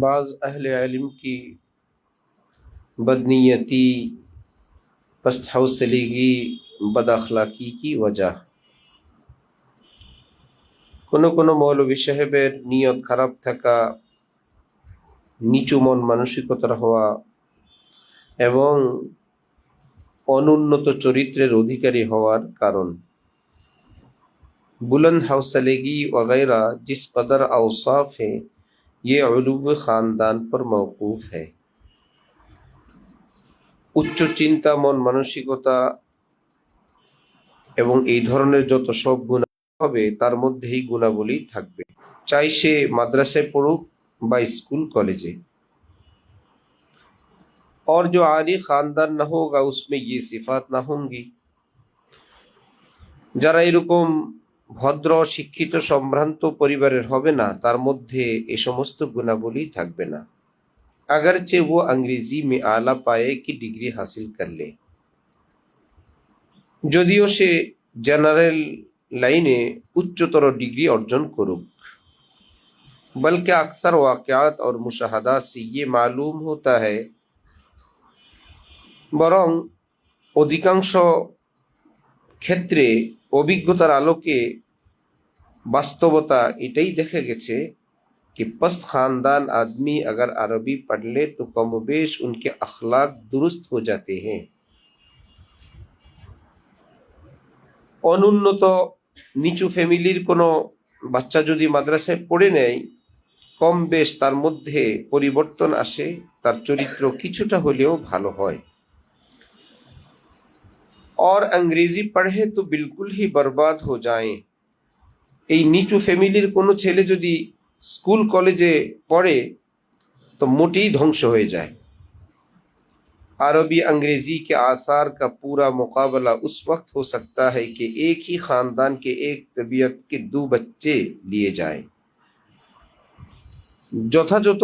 بعض اہل علم کی بدنیتی پست حوصلیگی بداخلاقی کی وجہ۔ کنو کنو مولو و شہر نیت خراب تھکا، نیچو مون مانسکتر ہوا ایون انت چورتر ادھیکاری ہوار کارن۔ بلند حوصلیگی وغیرہ جس قدر اوصاف ہے ये उलूब ख़ानदान पर मौकूफ है উচ্চ চিন্তা মন মানসিকতা এবং এই ধরনের যত সব গুণ হবে তার মধ্যেই গুণাবলী থাকবে চাই সে মাদ্রাসায় পড়ুক বা স্কুল কলেজে और जो आली खानदान ना होगा उसमें ये सिफात ना होंगी যারা এরকম ভদ্র শিক্ষিত সম্ভ্রান্ত পরিবারের হবে না তার মধ্যে এ সমস্ত গুণাবলী থাকবে না अगरचे वो अंग्रेजी में आला पाए की डिग्री हासिल कर ले যদিও সে জেনারেল লাইনে উচ্চতর ডিগ্রি অর্জন করুক बल्कि अक्सर वाक़यात और मुशाहदात से ये मालूम होता है বরং অধিকাংশ ক্ষেত্রে অভিজ্ঞতার আলোকে বাস্তবতা এটাই দেখা গেছে कि पस्त खानदान आदमी अगर अरबी पढ़ ले तो कम बेश उनके अखलाक दुरुस्त हो जाते हैं অনুন্নত নিচু ফ্যামিলির কোনো বাচ্চা যদি মাদ্রাসায় পড়ে নেয় কম বেশ তার মধ্যে পরিবর্তন আসে তার চরিত্র কিছুটা হলেও ভালো হয় और अंग्रेजी पढ़े तो बिल्कुल ही बर्बाद हो जाएं এই নিচু ফ্যামিলির কোনো ছেলে যদি স্কুল কলেজে পড়ে তো মোটেই ধ্বংস হয়ে যায় अरबी अंग्रेजी के आसार का पूरा मुकाबला उस वक्त हो सकता है कि एक ही खानदान के एक तबीयत के दो बच्चे लिए जाएं যথাযথ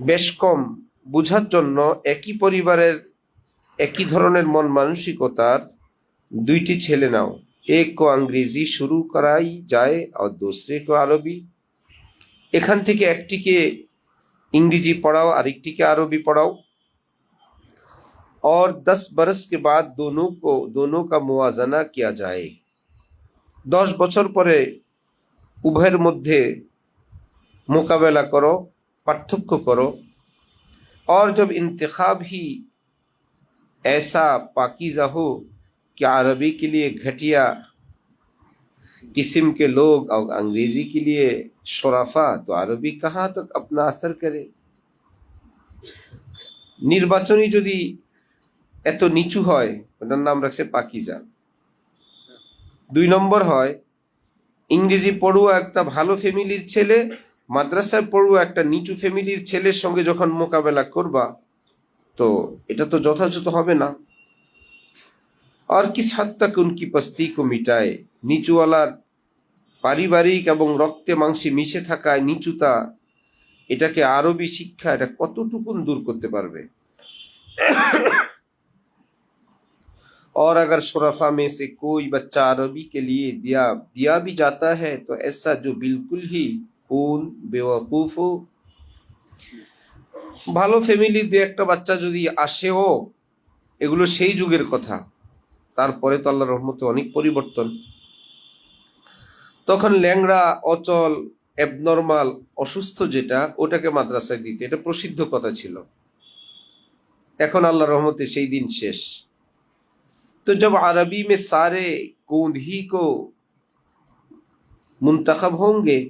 বেশ কম বোঝার জন্য একই পরিবারের একই ধরনের মন মানসিকতার দুইটি ছেলে নাও এক কো अंग्रेजी শুরু করাই যায় আর दूसरे को আরবি এখান থেকে একটিকে इंग्रेजी पढ़ाओ আরেকটিকে আরবি পড়াও और दस बरस के बाद दोनों को दोनों का मुआजना किया जाए দশ বছর পরে উভয়ের মধ্যে মোকাবেলা করো পার্থক্য করো और जब इंतखाब ही ऐसा पाकिजा हो कि अरबी के लिए घटिया किस्म के लोग और अंग्रेजी के लिए शराफा तो अरबी कहाँ तक अपना असर करे নির্বাচনী যদি এত নিচু হয় ওটার নাম রাখছে পাকিজা দুই নম্বর হয় ইংরেজি পড়ুয়া একটা ভালো ফ্যামিলির ছেলে মাদ্রাসায় পড়ুয়া একটা নিচু ফ্যামিলির ছেলের সঙ্গে যখন মোকাবেলা করবা তো এটা তো যথাযথ হবে না আর কিস হাদ তক উনকি পস্তি কো মিটায় নিচুওয়ালার পারিবারিক এবং রক্তে মাংসে মিশে থাকায় নিচুতা এটাকে আরবি শিক্ষা এটা কতটুকুন দূর করতে পারবে और अगर शरफा में से कोई बच्चा अरबी के लिए दिया दिया भी जाता है तो ऐसा जो बिल्कुल ही खून बेवकूफ हो ভালো ফ্যামিলি দু একটা বাচ্চা যদি আসেও এগুলো সেই যুগের কথা তারপরে তো আল্লাহ রহমতে অনেক পরিবর্তন তখন ল্যাংড়া অচল অ্যাবনর্মাল অসুস্থ যেটা ওটাকে মাদ্রাসায় দিতে এটা প্রসিদ্ধ কথা ছিল এখন আল্লাহ রহমতে সেই দিন শেষ तो जब अरबी में सारे कूद ही को मुंतखब होंगे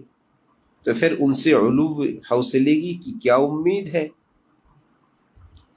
तो फिर उनसे उलूब हौसलेगी की क्या उम्मीद है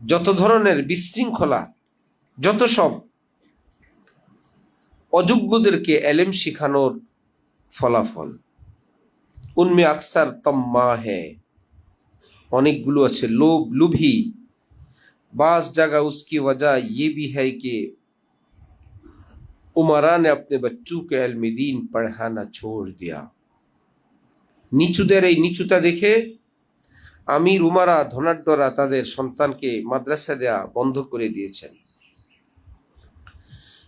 যত ধরনের বিশৃঙ্খলা যত সব অযোগ্যদেরকে এলেম শিখানোর ফলাফল उनमें अक्सर तम्मा है অনেকগুলো আছে লোভ লুভি बास जगह उसकी वजह ये भी है कि उमरा ने अपने बच्चों के इल्म दीन पढ़ाना छोड़ दिया নিচুদের এই নিচুতা দেখে আমির উমারা ধনাঢ্যরা তাদের সন্তানকে মাদ্রাসা দেয়া বন্ধ করে দিয়েছেন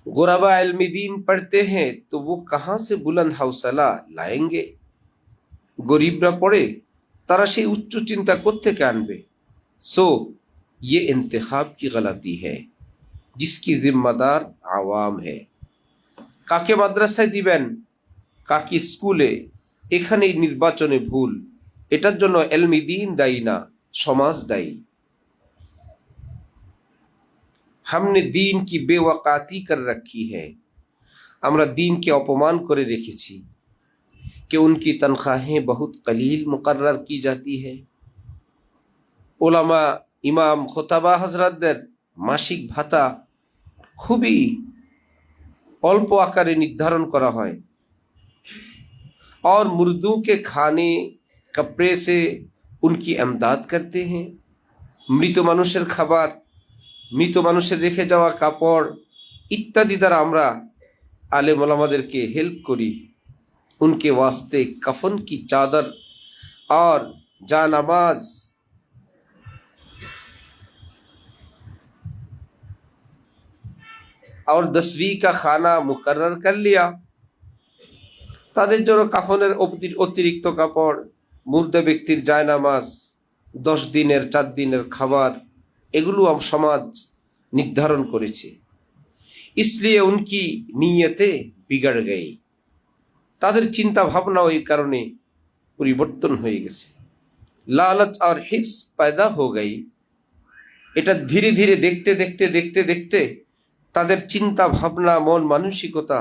गोराबा इल्म दीन पढ़ते हैं तो वो कहाँ से बुलंद हौसला लाएंगे গরিবরা পড়ে তারা সেই উচ্চ চিন্তা কোত্থেকে আনবে সো ये इंतखाब की गलती है जिसकी जिम्मेदार आवाम है কাকে মাদ্রাসায় দিবেন কাকে স্কুলে এখানেই নির্বাচনে ভুল এটার জন্য এলমি দিন দায়ী না সমাজ দায়ী हमने दीन की बेवकाती कर रखी है আমরা দিনকে অপমান করে রেখেছি कि उनकी तनख्वाहें बहुत कलील मुकर्र की जाती है ওলামা ইমাম খোতাবা হজরতদের মাসিক ভাতা খুবই অল্প আকারে নির্ধারণ করা হয় और मुर्दों के کپڑے سے ان کی امداد کرتے ہیں۔ مرت مانوشر خبر مت مانشے رکھے جا کپڑی درخت مولانا دیر کے ہیلپ کری ان کے واسطے کفن کی چادر اور جان نماز اور دسویں کا کھانا مقرر کر لیا۔ تر جن کفنکت کپڑ মুর্দা ব্যক্তির জায়নামাজ দশ দিনের চার দিনের খাবার এগুলো আম- সমাজ নির্ধারণ করেছে इसलिए उनकी नीयतें बिगड़ गई তাদের চিন্তা ভাবনাও এই কারণে পরিবর্তন হয়ে গেছে লালচ আর হিপস পয়দা হো গই এটা ধীরে ধীরে দেখতে দেখতে দেখতে দেখতে তাদের চিন্তা ভাবনা মন মানসিকতা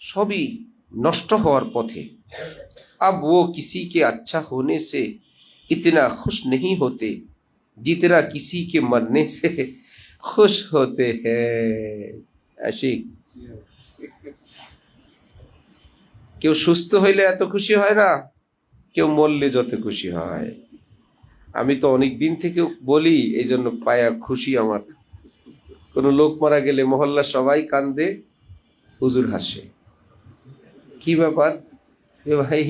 সবই নষ্ট হওয়ার পথে अब वो किसी के अच्छा होने से इतना खुश नहीं होते जितना किसी के मरने से खुश होते हैं আশিক কেউ সুস্থ হইলে এত খুশি হয় না কেউ মরলে যত খুশি হয় আমি তো অনেক দিন থেকে বলি এই জন্য পায়া খুশি আমার কোনো লোক মারা গেলে মহল্লা সবাই কান্দে হুজুর হাসে কি ব্যাপার এ ভাই,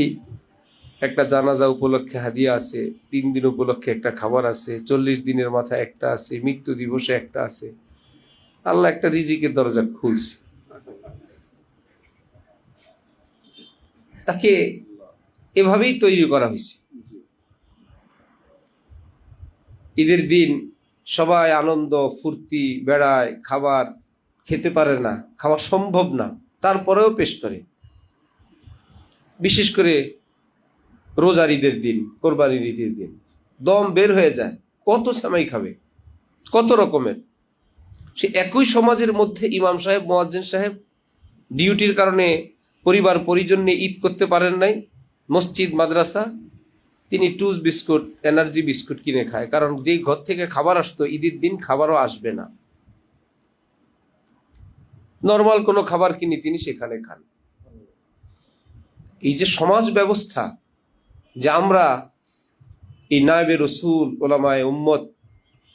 একটা জানাজা উপলক্ষে হাদিয়া আছে, তিন দিন উপলক্ষে একটা খাবার আছে, চল্লিশ দিনের মাথায় একটা আছে, মৃত্যু দিবসে একটা আছে। আল্লাহ একটা রিজিকের দরজা খুলছে। তাকে এভাবেই তৈরি করা হয়েছে। ঈদের দিন সবাই আনন্দ, ফুর্তি, বেড়ায়, খাবার খেতে পারে না, খাওয়া সম্ভব না, তারপরেও পেশ করে। বিশেষ করে রোজার ঈদের দিন, কোরবানির ঈদের দিন, দম বের হয়ে যায়, কত সামাই খাবে, কত রকমের। সে একই সমাজের মধ্যে ইমাম সাহেব, মোয়াজ্জেন সাহেব ডিউটির কারণে পরিবার পরিজন নিয়ে ঈদ করতে পারেন নাই, মসজিদ, মাদ্রাসা, তিনি টুস বিস্কুট, এনার্জি বিস্কুট কিনে খায়, কারণ যেই ঘর থেকে খাবার আসতো, ঈদের দিন খাবারও আসবে না। নর্মাল কোনো খাবার কিনে তিনি সেখানে খান। এই যে সমাজ ব্যবস্থা, যে আমরা এই নায়বে রসুল, ওলামায় উম্মত,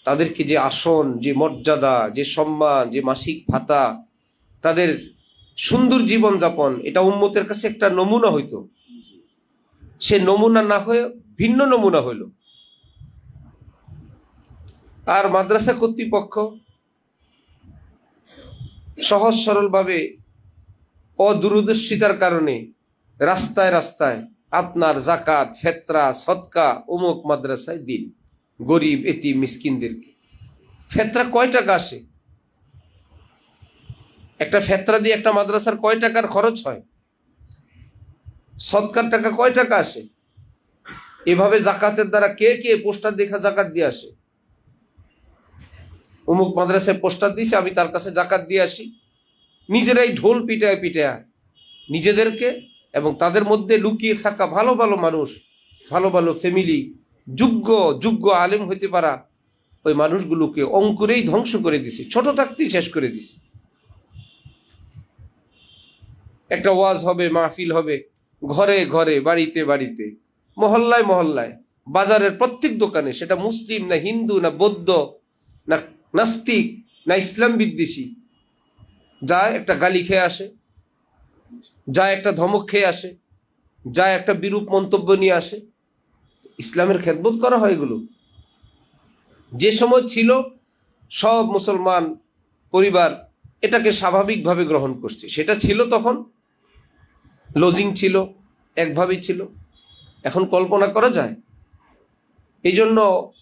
তাদেরকে যে আসন, যে মর্যাদা, যে সম্মান, যে মাসিক ভাতা, তাদের সুন্দর জীবন যাপন, এটা উম্মতের কাছে একটা নমুনা হইতো। সে নমুনা না হয়ে ভিন্ন নমুনা হইল। আর মাদ্রাসা কর্তৃপক্ষ সহজ সরলভাবে অদূরদর্শিতার কারণে রাস্তায় রাস্তায় আপনার জাকাত, ফেতরা সৎকা অমুক মাদ্রাসায় দিন। গরিব এতি মিসকিনদেরকে। ফেতরা কয় টাকা আসে? একটা ফেতরা দিয়ে একটা মাদ্রাসার কয় টাকার খরচ হয়? সৎকার টাকা কয় টাকা আসে? এভাবে জাকাতের দ্বারা কে কে পোস্টার দেখা জাকাত দিয়ে আসে? অমুক মাদ্রাসায় পোস্টার দিছে, আমি তার কাছে জাকাত দিয়ে আসি। নিজেরাই ঢোল পিটায় পিটায়। নিজেদেরকে এবং তাদের মধ্যে লুকিয়ে থাকা ভালো ভালো মানুষ, ভালো ভালো ফ্যামিলি যোগ্য যোগ্য আলেম হইতে পারা ওই মানুষগুলোকে অঙ্কুরেই ধ্বংস করে দিছে, ছোট থাকতেই শেষ করে দিছে। একটা ওয়াজ হবে, মাহফিল হবে, ঘরে ঘরে, বাড়িতে বাড়িতে, মহল্লায় মহল্লায়, বাজারের প্রত্যেক দোকানে, সেটা মুসলিম না হিন্দু না বৌদ্ধ না নাস্তিক না ইসলাম বিদ্বেষী যায় একটা গালি খেয়ে আসে। যায় একটা ধমক খেয়ে আসে যা একটা বিরূপ মন্তব্য নিয়ে আসে। ইসলামের খেদবোধ করা হয় এগুলো। যে সময় ছিল, সব মুসলমান পরিবার এটাকে স্বাভাবিকভাবে গ্রহণ করছে। সেটা ছিল তখন লজিং ছিল, একভাবেই ছিল। এখন কল্পনা করা যায়। এই জন্য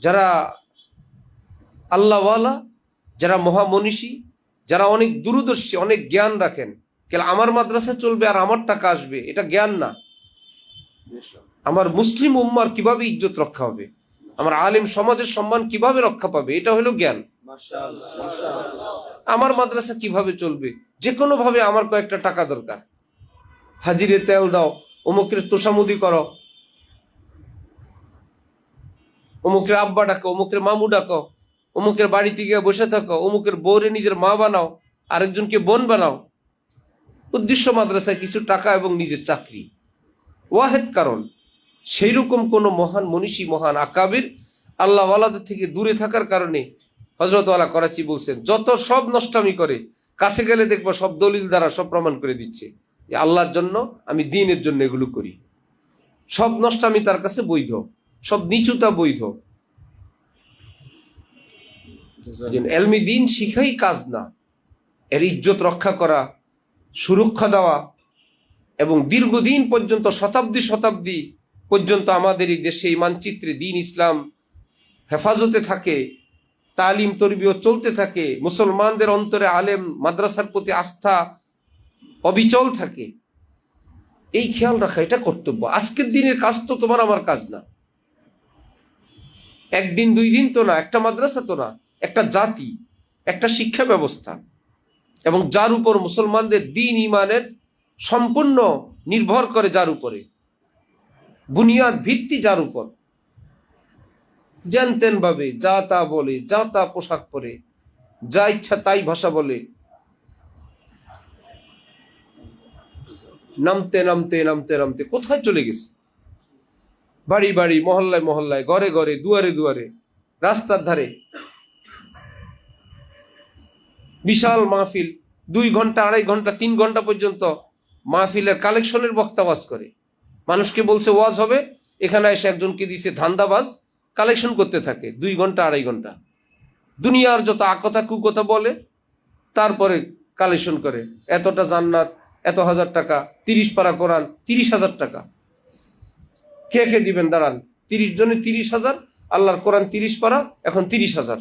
যারা আল্লাহওয়ালা, যারা মহামনীষী, যারা অনেক দূরদর্শী, অনেক জ্ঞান রাখেন কেন আমার মাদ্রাসা চলবে আর আমার টাকা আসবে, এটা জ্ঞান না। আমার মুসলিম উম্মার কীভাবে ইজ্জত রক্ষা হবে? আমার আলিম সমাজের সম্মান কীভাবে রক্ষা পাবে? এটা হলো জ্ঞান। আমার মাদ্রাসা কীভাবে চলবে? যে কোনো ভাবে আমার কয়েকটা টাকা দরকার। হাজিরে তেল দাও, অমুকের তোষামুদি করো। অমুকের আব্বা ডাকো, অমুকের মামু ডাকো। অমুকের বাড়িতে গিয়ে বসে থাকো, অমুকের বউরে নিজের মা বানাও, আরেকজনকে বোন বানাও। উদ্দেশ্য মাদ্রাসায় কিছু টাকা এবং নিজের চাকরি। ওয়াহেদ কারণ সেই রকম কোনো মহান মনীষী মহান আকাবির আল্লাহ ওয়ালাদের থেকে দূরে থাকার কারণে হজরতওয়ালা করাচি বলছেন যত সব নষ্টামি করে কাছে গেলে দেখব সব দলিল দ্বারা সব প্রমাণ করে দিচ্ছে। যে আল্লাহর জন্য আমি দিনের জন্য এগুলো করি। সব নষ্টামি তার কাছে বৈধ সব নিচুতা বৈধ। এলমি দিন শিখাই কাজ না এর ইজ্জত রক্ষা করা সুরক্ষা দেওয়া এবং দীর্ঘদিন পর্যন্ত, শতাব্দী শতাব্দী পর্যন্ত আমাদের এই দেশে এই মানচিত্রে দিন ইসলাম হেফাজতে থাকে, তালিম তরবিও চলতে থাকে, মুসলমানদের অন্তরে আলেম মাদ্রাসার প্রতি আস্থা অবিচল থাকে। এই খেয়াল রাখা, এটা কর্তব্য। আজকের দিনের কাজ তো তোমার আমার কাজ না। একদিন দুই দিন তো না, একটা মাদ্রাসা তো না, একটা জাতি, একটা শিক্ষা ব্যবস্থা। এবং যার উপর মুসলমানদের দিন ইমানের সম্পূর্ণ নির্ভর করে যার উপরে। বুনিয়াদ ভিত্তি যার উপর। জানতেন ভাবে যা তা বলে, যা তা পোশাক পরে, যা ইচ্ছা তাই ভাষা বলে। নামতে নামতে নামতে নামতে কোথায় চলে গেছে? বাড়ি বাড়ি, মহল্লায় মহল্লায়, ঘরে ঘরে, দুয়ারে দুয়ারে, রাস্তার ধারে বিশাল মাহফিল, দুই ঘণ্টা, আড়াই ঘণ্টা, তিন ঘণ্টা পর্যন্ত মাহফিলের কালেকশনের বক্তা করে। মানুষকে বলছে, ওয়াজ হবে। এখানে এসে একজনকে দিছে ধান্দাবাজ, কালেকশন করতে থাকে, দুই ঘণ্টা, আড়াই ঘণ্টা। দুনিয়ার যত আকথা কুকথা বলে, তারপরে কালেকশন করে। এতটা জান্নাত, এত হাজার টাকা, তিরিশ পারা কোরআন, তিরিশ হাজার টাকা। কে কে দিবেন? দাঁড়ান, তিরিশ জনে তিরিশ হাজার, আল্লাহর কোরআন তিরিশ পারা, এখন তিরিশ হাজার।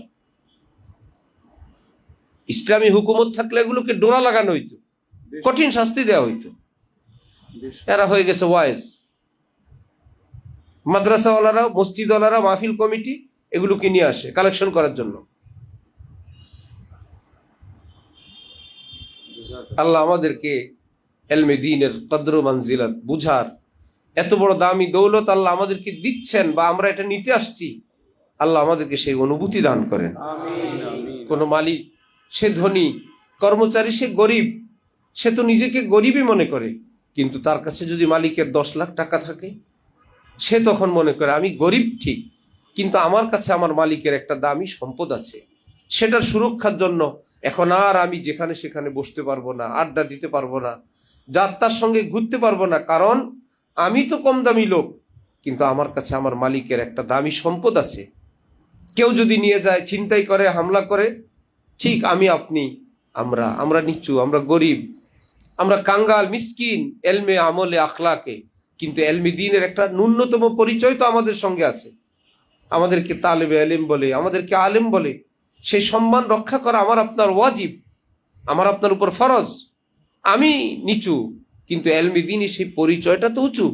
ইসলামী হুকুমত থাকলে এগুলোকে ডোরা লাগানো হইতো কঠিন শাস্তি দেওয়া হইতো। এরা হয়ে গেছে ওয়াইজ মাদ্রাসাওয়ালারা মসজিদওয়ালারা মাহফিল কমিটি এগুলোকে নিয়ে আসে কালেকশন করার জন্য। আল্লাহ আমাদেরকে এলমে দিনের কদ্র মানজিলাত বুঝার। এত বড় দামি দৌলত আল্লাহ আমাদেরকে দিচ্ছেন বা আমরা এটা নিতে আসছি আল্লাহ আমাদেরকে সেই অনুভূতি দান করেন। কোনো মালিক সে ধনী, কর্মচারী সে গরিব, সে তো নিজেকে গরিবই মনে করে। কিন্তু তার কাছে যদি মালিকের দশ লাখ টাকা থাকে, সে তখন মনে করে, আমি গরিব ঠিক, কিন্তু আমার কাছে আমার মালিকের একটা দামি সম্পদ আছে। সেটার সুরক্ষার জন্য এখন আর আমি যেখানে সেখানে বসতে পারব না, আড্ডা দিতে পারব না, যাত্রার সঙ্গে ঘুরতে পারব না, কারণ আমি তো কম দামি লোক, কিন্তু আমার কাছে আমার মালিকের একটা দামি সম্পদ আছে। কেউ যদি নিয়ে যায়, ছিনতাই করে, হামলা করে ঠিক আমি আপনি, আমরা আমরা নিচু, আমরা গরিব, আমরা কাঙ্গাল, মিসকিন, এলমে আমলে আখলাকে, কিন্তু এলমি দিনের একটা ন্যূনতম পরিচয় তো আমাদের সঙ্গে আছে। আমাদেরকে তালেবে এলেম বলে, আমাদেরকে আলেম বলে সেই সম্মান রক্ষা করা আমার আপনার ওয়াজিব, আমার আপনার উপর ফরজ। আমি নিচু, কিন্তু এলমি দিনই সেই পরিচয়টা তো উঁচু।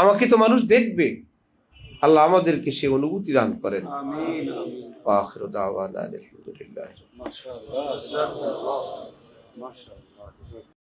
আমাকে তো মানুষ দেখবে, আল্লাহ আমাদেরকে সে অনুভূতি দান করেন। Ve ahiru davana elhamdülillahi. Maşallah. Maşallah. Maşallah.